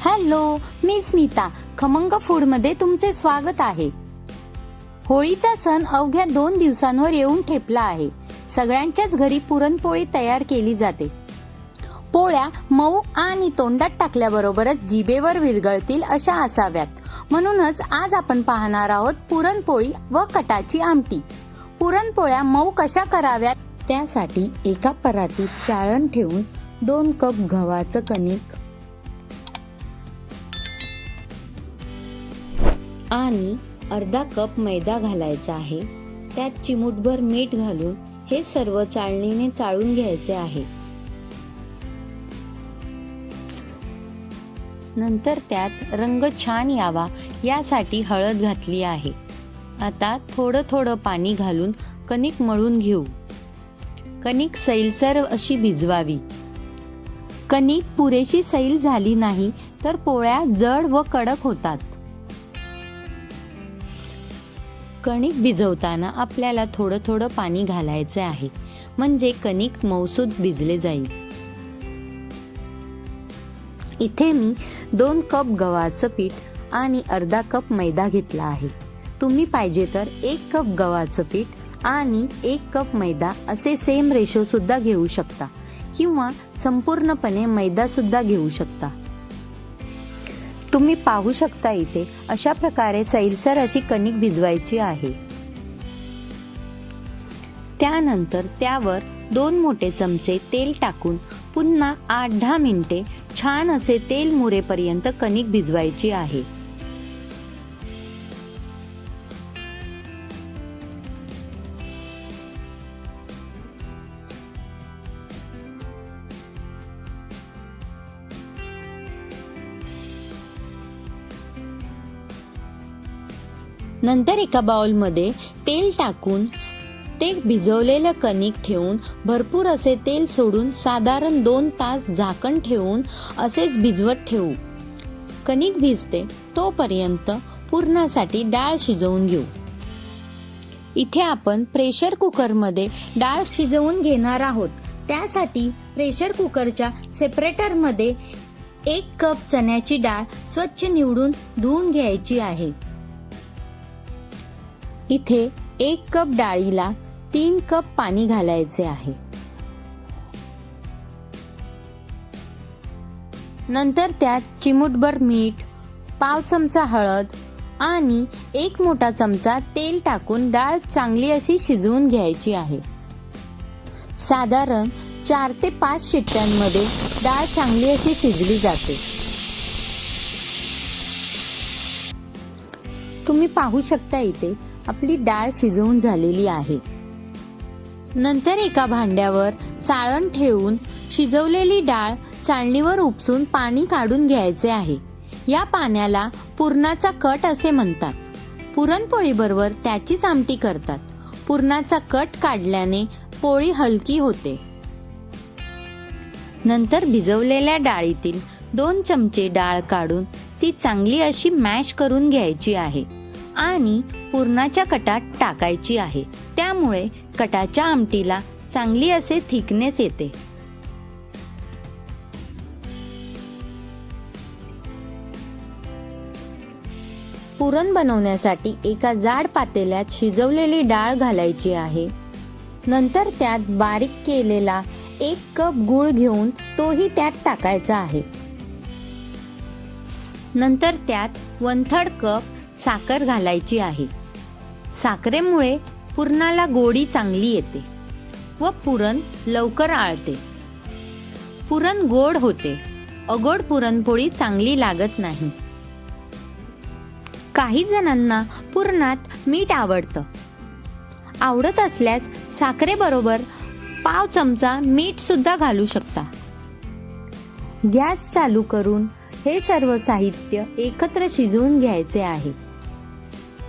Hello मी स्मिता. खमंग फूडमध्ये तुमचे स्वागत आहे. होळीचा सण अवघ्या दोन दिवसांवर येऊन ठेपला आहे. सगळ्यांच्याच घरी पुरणपोळी तयार केली जाते. पोळ्या मऊ आणि तोंडात टाकल्याबरोबरच जिभेवर विरघळतील अशा असाव्यात. म्हणूनच आज आपण पाहणार आहोत पुरणपोळी व कटाची आमटी. पुरणपोळ्या मऊ कशा कराव्यात? त्यासाठी एका परातीत चाळण ठेवून दोन कप गव्हाचं कणिक आणि अर्धा कप मैदा घालायचा आहे. त्यात चिमूटभर मीठ घालून हे सर्व चाळणीने चाळून घ्यायचे आहे. नंतर त्यात रंग छान यावा यासाठी हळद घातली आहे. आता थोडं थोडं पाणी घालून कणिक मळून घेऊ. कणिक सैलसर अशी भिजवावी. कणिक पुरेशी सैल झाली नाही तर पोळ्या जड व कडक होतात. कणिक भिजवताना आपल्याला थोडं थोडं पाणी घालायचे आहे. म्हणजे कणिक मौसूद भिजले जाईल. इथे मी दोन कप गव्हाचं पीठ आणि अर्धा कप मैदा घेतला आहे. तुम्ही पाहिजे तर एक कप गव्हाचं पीठ आणि एक कप मैदा असे सेम रेशो सुद्धा घेऊ शकता किंवा संपूर्णपणे मैदा सुद्धा घेऊ शकता. तुम्ही पाहू शकता इथे अशा प्रकारे सैलसर अशी कणिक भिजवायची आहे. त्यानंतर त्यावर दोन मोठे चमचे तेल टाकून पुन्हा आठ दहा मिनिटे छान असे तेल मुरेपर्यंत कणिक भिजवायची आहे. नंतर एका बाउलमध्ये तेल टाकून ते भिजवलेलं कणिक ठेवून भरपूर असे तेल सोडून साधारण दोन तास झाकण ठेवून असेच भिजवत ठेवू. कणिक भिजते तोपर्यंत पुरणासाठी डाळ शिजवून घेऊ. इथे आपण प्रेशर कुकरमध्ये डाळ शिजवून घेणार आहोत. त्यासाठी प्रेशर कुकरच्या सेपरेटरमध्ये एक कप चण्याची डाळ स्वच्छ निवडून धुवून घ्यायची आहे. इथे एक कप डाळीला तीन कप पाणी घालायचे आहे. नंतर त्यात चिमूटभर मीठ पाव चमचा हळद आणि एक मोठा चमचा तेल टाकून डाळ चांगली अशी शिजवून घ्यायची आहे. साधारण चार ते पाच शिट्ट्यांमध्ये डाळ चांगली अशी शिजली जाते. तुम्ही पाहू शकता इथे आपली डाळ शिजवून झालेली आहे. नंतर एका भांड्यावर चाळण ठेवून शिजवलेली डाळ चाळणीवर उपसून पाणी काढून घ्यायचे आहे. या पाण्याला पुरणाचा कट असे म्हणतात. पुरणपोळीबरोबर त्याचीच आमटी करतात. पुरणाचा कट काढल्याने पोळी हलकी होते. नंतर भिजवलेल्या डाळीतील दोन चमचे डाळ काढून ती चांगली अशी मॅश करून घ्यायची आहे. आणि पुरणाच्या कटात टाकायची आहे. त्यामुळे कटाच्या आमटीला चांगली असे थिकनेस येते. पुरण बनवण्यासाठी एका जाड पातेल्यात शिजवलेली डाळ घालायची आहे. नंतर त्यात बारीक केलेला एक कप गूळ घेऊन तोही त्यात टाकायचा आहे. नंतर त्यात वन थर्ड कप साखर घालायची आहे. साखरेमुळे पुरणाला गोडी चांगली येते व पुरण लवकर आळते. पुरण गोड होते. अगोड पुरणपोळी चांगली लागत नाही. काही जणांना पुरणात मीठ आवडतं. आवडत असल्यास साखरेबरोबर पाव चमचा मीठ सुद्धा घालू शकता. गॅस चालू करून हे सर्व साहित्य एकत्र शिजवून घ्यायचे आहे.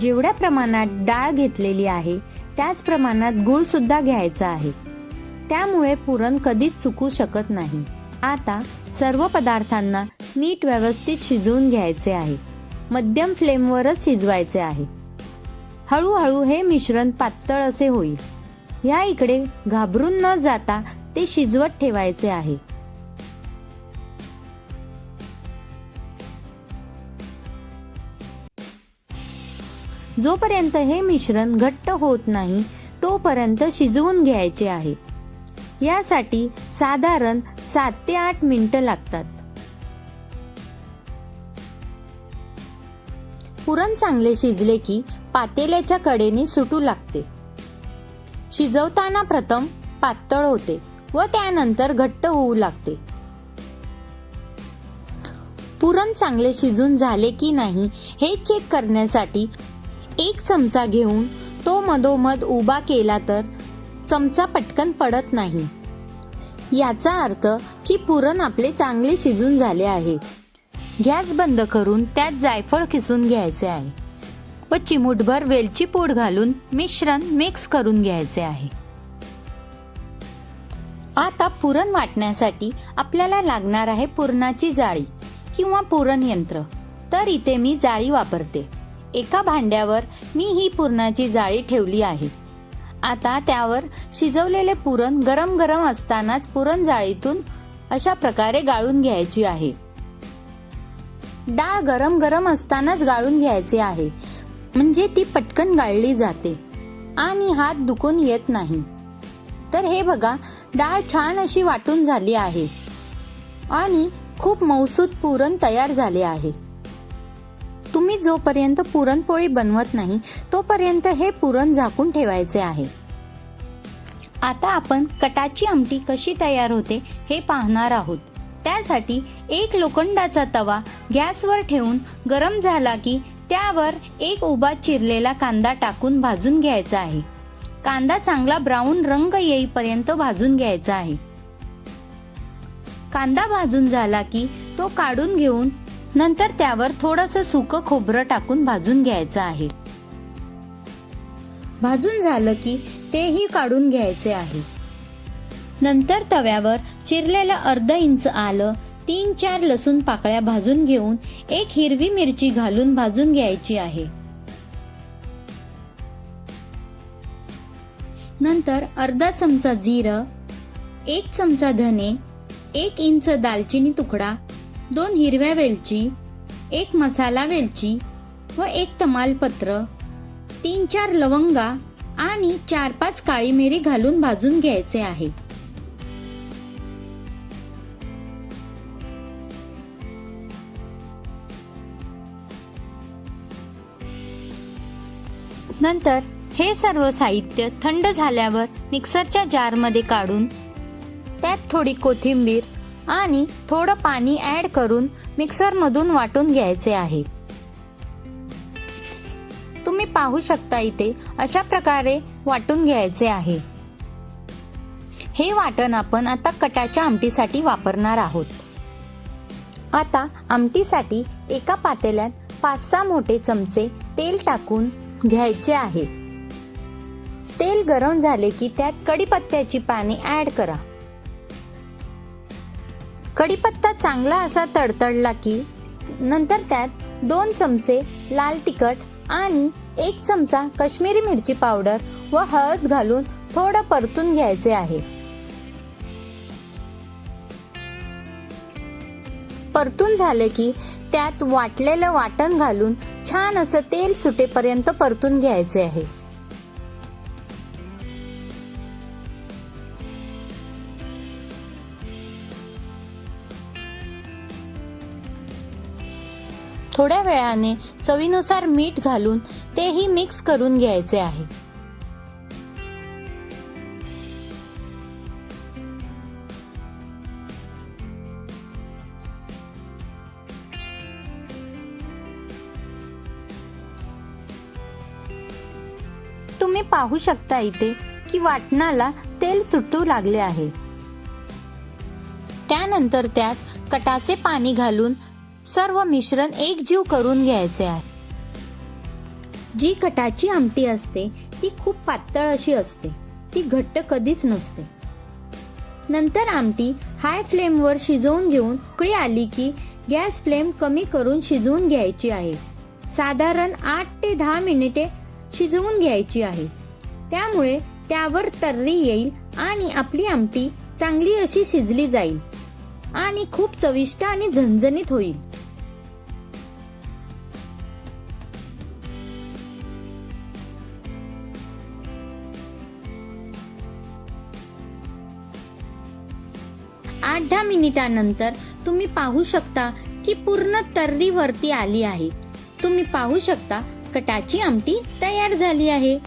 जेवढ्या प्रमाणात डाळ घेतलेली आहे त्याच प्रमाणात गुळ सुद्धा घ्यायचा आहे. त्यामुळे पुरण कधीच चुकू शकत नाही. आता सर्व पदार्थांना नीट व्यवस्थित शिजवून घ्यायचे आहे. मध्यम फ्लेमवरच शिजवायचे आहे. हळूहळू हे मिश्रण पातळ असे होईल. ह्या इकडे घाबरून न जाता ते शिजवत ठेवायचे आहे. जोपर्यंत हे मिश्रण घट्ट होत नाही तोपर्यंत शिजवून घ्यायचे आहे. यासाठी साधारण सात ते आठ मिनिटं लागतात. पुरण चांगले शिजले की पातेल्याच्या कडेने सुटू लागते. शिजवताना प्रथम पातळ होते व त्यानंतर घट्ट होऊ लागते. पुरण चांगले शिजून झाले की नाही हे चेक करण्यासाठी एक चमचा घेऊन तो मधोमध उभा केला तर चमचा पटकन पडत नाही. याचा अर्थ की पुरण आपले चांगले शिजून झाले आहे. गॅस बंद करून त्यात जायफळ किसून घ्यायचे आहे व चिमूटभर वेलची पूड घालून मिश्रण मिक्स करून घ्यायचे आहे. आता पुरण वाटण्यासाठी आपल्याला लागणार आहे पुरणाची जाळी किंवा पुरण यंत्र. तर इथे मी जाळी वापरते. एका भांड्यावर मी ही पुरणाची जाळी ठेवली आहे. आता त्यावर शिजवलेले पुरण गरम गरम असतानाच पुरण जाळीतून अशा प्रकारे गाळून घ्यायची आहे. डाळ गरम गरम असतानाच गाळून घ्यायचे आहे. म्हणजे ती पटकन गाळली जाते आणि हात दुखून येत नाही. तर हे बघा डाळ छान अशी वाटून झाली आहे. आणि खूप मौसूद पुरण तयार झाले आहे. तुम्ही जोपर्यंत पुरणपोळी बनवत नाही तोपर्यंत हे पुरण झाकून ठेवायचे आहे. आता आपण कटाची आमटी कशी तयार होते हे पाहणार आहोत. त्यासाठी एक लोखंडाचा तवा गॅसवर ठेवून गरम झाला की त्यावर एक उभा चिरलेला कांदा टाकून भाजून घ्यायचा आहे. कांदा चांगला ब्राऊन रंग येईपर्यंत भाजून घ्यायचा आहे. कांदा भाजून झाला की तो काढून घेऊन नंतर त्यावर थोडस सुकं खोबरं टाकून भाजून घ्यायचं आहे. भाजून झालं की तेही काढून घ्यायचे आहे. नंतर तव्यावर चिरलेलं अर्ध इंच आलं तीन चार लसूण पाकळ्या भाजून घेऊन एक हिरवी मिरची घालून भाजून घ्यायची आहे. नंतर अर्धा चमचा जिरं एक चमचा धने एक इंच दालचिनी तुकडा दोन हिरव्या वेलची एक मसाला वेलची व एक तमालपत्र तीन चार लवंगा आणि चार पाच काळी मिरी घालून भाजून घ्यायचे आहे. नंतर हे सर्व साहित्य थंड झाल्यावर मिक्सरच्या जारमध्ये काढून त्यात थोडी कोथिंबीर आणि थोडं पाणी ऍड करून मिक्सरमधून वाटून घ्यायचे आहे. तुम्ही पाहू शकता इथे अशा प्रकारे वाटून घ्यायचे आहे. हे वाटण आपण आता कटाच्या आमटीसाठी वापरणार आहोत. आता आमटीसाठी एका पातेल्यात पाच सहा मोठे चमचे तेल टाकून घ्यायचे आहे. तेल गरम झाले की त्यात कढीपत्त्याची पाने ऍड करा. कढीपत्ता चांगला असा तडतडला की नंतर त्यात दोन चमचे लाल तिखट आणि एक चमचा काश्मीरी मिरची पावडर व हळद घालून थोडं परतून घ्यायचे आहे. परतून झाले की त्यात वाटलेलं वाटण घालून छान असं तेल सुटेपर्यंत परतून घ्यायचे आहे. थोड्या वेळाने चवीनुसार मीठ घालून तेही मिक्स करून घ्यायचे आहे. तुम्ही पाहू शकता इथे की वाटणाला तेल सुटू लागले आहे. त्यानंतर त्यात कटाचे पाणी घालून सर्व मिश्रण एकजीव करून घ्यायचे आहे. जी कटाची आमटी असते ती खूप पातळ अशी असते. ती घट्ट कधीच नसते. नंतर आमटी हाय फ्लेमवर शिजवून घेऊन उकळी आली की गॅस फ्लेम कमी करून शिजवून घ्यायची आहे. साधारण आठ ते दहा मिनिटे शिजवून घ्यायची आहे. त्यामुळे त्यावर तर्री येईल आणि आपली आमटी चांगली अशी शिजली जाईल आणि खूप चविष्ट आणि झणझणीत होईल. आठ दहा मिनिटानंतर तुम्ही पाहू शकता की पूर्ण तर्री वरती आली आहे. तुम्ही पाहू शकता कटाची आमटी तयार झाली आहे.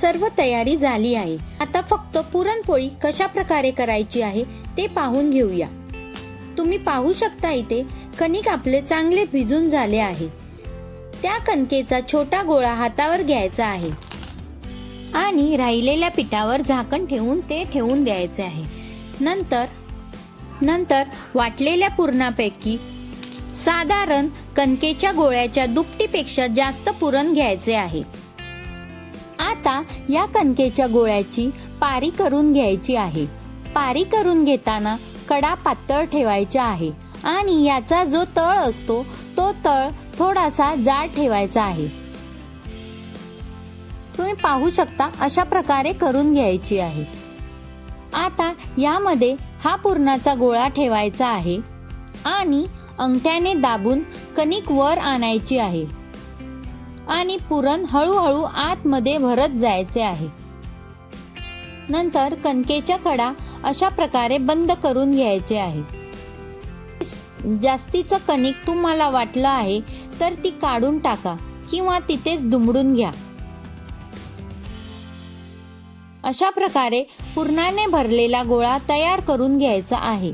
सर्व तयारी झाली आहे. आता फक्त पुरणपोळी कशा प्रकारे करायची आहे ते पाहून घेऊया. तुम्ही पाहू शकता इथे कणिक आपले चांगले भिजून झाले आहे. त्या कणकेचा छोटा गोळा हातावर घ्यायचा आहे. आणि राहिलेल्या पिठावर झाकण ठेवून ते ठेवून द्यायचे आहे. नंतर नंतर वाटलेल्या पुरणापैकी साधारण कणकेच्या गोळ्याच्या दुपटीपेक्षा जास्त पुरण घ्यायचे आहे. आता या कणकेच्या गोळ्याची पारी करून घ्यायची आहे. पारी करून घेताना कडा पातळ ठेवायचा आहे आणि याचा जो तळ असतो तो तळ थोडासा जाड ठेवायचा आहे. तुम्ही पाहू शकता अशा प्रकारे करून घ्यायची आहे. आता यामध्ये हा पुरणाचा गोळा ठेवायचा आहे आणि अंगठ्याने दाबून कणिक वर आणायची आहे. आणि पुरण हळूहळू आतमध्ये भरत जायचे आहे. नंतर कणकेच्या कडा अशा प्रकारे बंद करून घ्यायचे आहे. जास्तीचं कणिक तुम्हाला वाटलं आहे तर ती काढून टाका किंवा तिथेच दुमडून घ्या. अशा प्रकारे पुरणाने भरलेला गोळा तयार करून घ्यायचा आहे.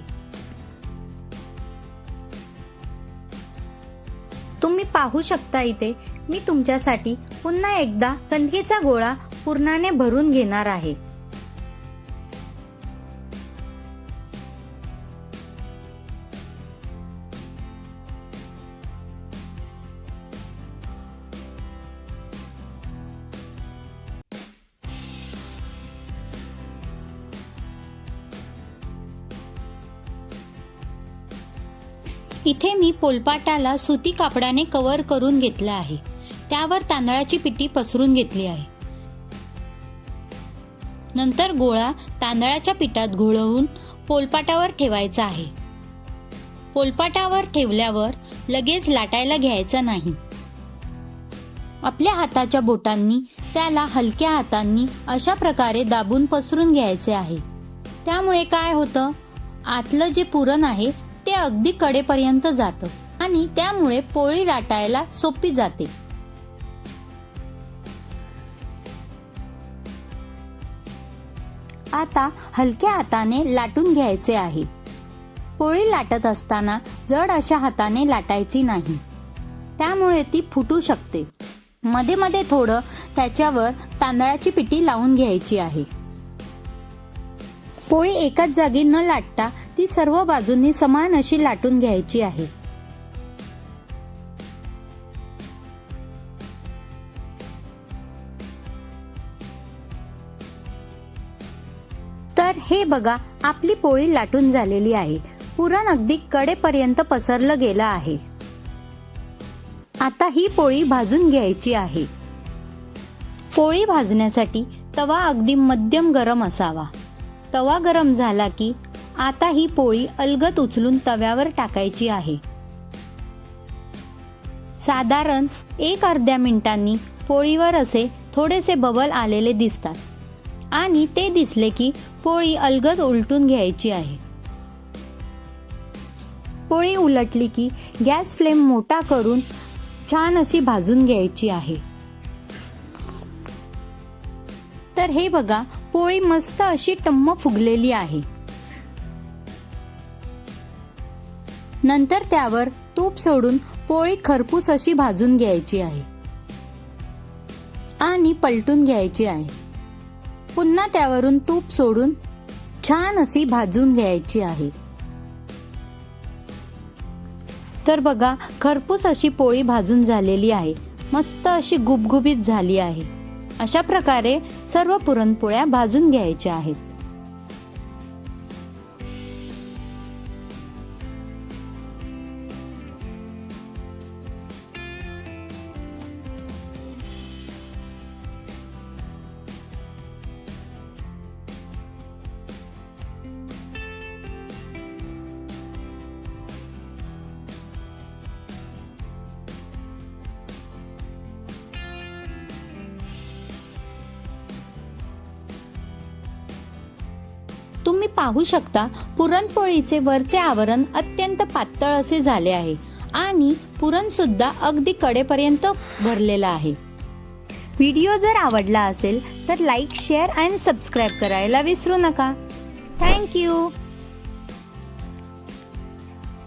तुम्ही पाहू शकता इथे मी तुमच्यासाठी पुन्हा एकदा कणकेचा गोळा पूर्णाने भरून घेणार आहे. इथे मी पोलपाटाला सुती कापडाने कव्हर करून घेतलं आहे. त्यावर तांदळाची पिठी पसरून घेतली आहे. नंतर गोळा तांदळाच्या पिठात घोळवून पोलपाटावर ठेवायचा आहे. पोलपाटावर ठेवल्यावर लगेच लाटायला घ्यायचा नाही. आपल्या हाताच्या बोटांनी त्याला हलक्या हातांनी अशा प्रकारे दाबून पसरून घ्यायचे आहे. त्यामुळे काय होतं? आतलं जे पुरण आहे ते अगदी कडेपर्यंत जातं आणि त्यामुळे पोळी लाटायला सोपी जाते. आता हलक्या हाताने लाटून घ्यायचे आहे. पोळी लाटत असताना जड अशा हाताने लाटायची नाही. त्यामुळे ती फुटू शकते. मध्ये मध्ये थोडं त्याच्यावर तांदळाची पिठी लावून घ्यायची आहे. पोळी एकाच जागी न लाटता ती सर्व बाजूंनी समान अशी लाटून घ्यायची आहे. हे बघा आपली पोळी लाटून झालेली आहे. पुरण अगदी कडेपर्यंत पसरलं गेलं आहे. आता ही पोळी भाजून घ्यायची आहे. पोळी भाजण्यासाठी तवा अगदी मध्यम गरम असावा. तवा गरम झाला की आता ही पोळी अलगत उचलून तव्यावर टाकायची आहे. साधारण एक अर्ध्या मिनिटांनी पोळीवर असे थोडेसे बबल आलेले दिसतात. आणि ते दिसले की पोळी अलगद उलटून घ्यायची आहे. पोळी उलटली की गॅस फ्लेम मोठा करून छान अशी भाजून घ्यायची आहे. तर हे बघा पोळी मस्त अशी टम्म फुगलेली आहे. नंतर त्यावर तूप सोडून पोळी खरपूस अशी भाजून घ्यायची आहे. आणि पलटून घ्यायची आहे. पुन्हा त्यावरून तूप सोडून छान अशी भाजून घ्यायची आहे. तर बघा खरपूस अशी पोळी भाजून झालेली आहे. मस्त अशी गुबगुबीत झाली आहे. अशा प्रकारे सर्व पुरणपोळ्या भाजून घ्यायच्या आहेत. पाहू शकता पुरणपोळीचे वरचे आवरण अत्यंत पातळ असे झाले आहे आणि पुरण सुद्धा अगदी कडेपर्यंत भरलेला आहे. व्हिडिओ जर आवडला असेल तर लाईक शेअर अँड सबस्क्राईब करायला विसरू नका. थँक्यू